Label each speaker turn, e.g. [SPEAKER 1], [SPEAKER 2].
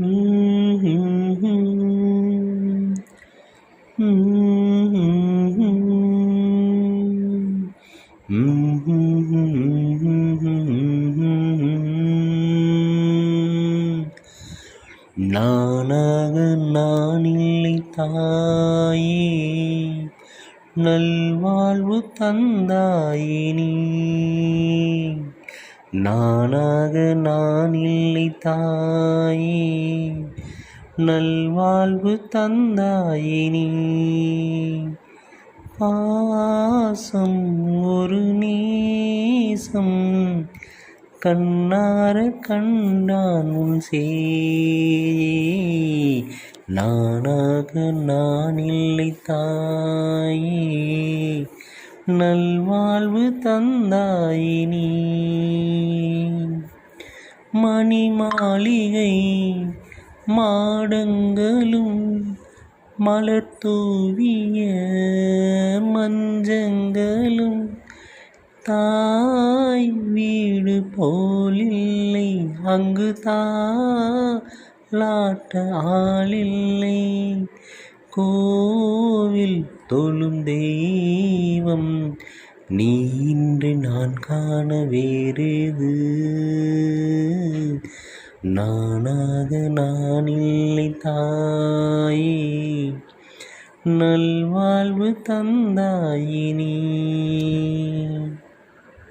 [SPEAKER 1] நானாக நான் இல்லை தாயே நல்வாழ்வு தந்தாயே நானாக நான் இல்லை தாயே. நல்வாழ்வு தந்தாயே நீ. பாசம் ஒரு நேசம் கண்ணார கண்டான் உன் சே நானாக நான் இல்லை தாயே. நல்வாழ்வு தந்தாயே மணி மாளிகை மாடங்களும் மலர் தூவிய மஞ்சங்களும். தாய் வீடு போலில்லை அங்கு தாலாட்ட ஆளில்லை. கோவில் தொழும் தெய்வம் நீ இன்று நான் காண வேறேது? நானாக நான் இல்லை தாயே. நல்வாழ்வு தந்தாயினி.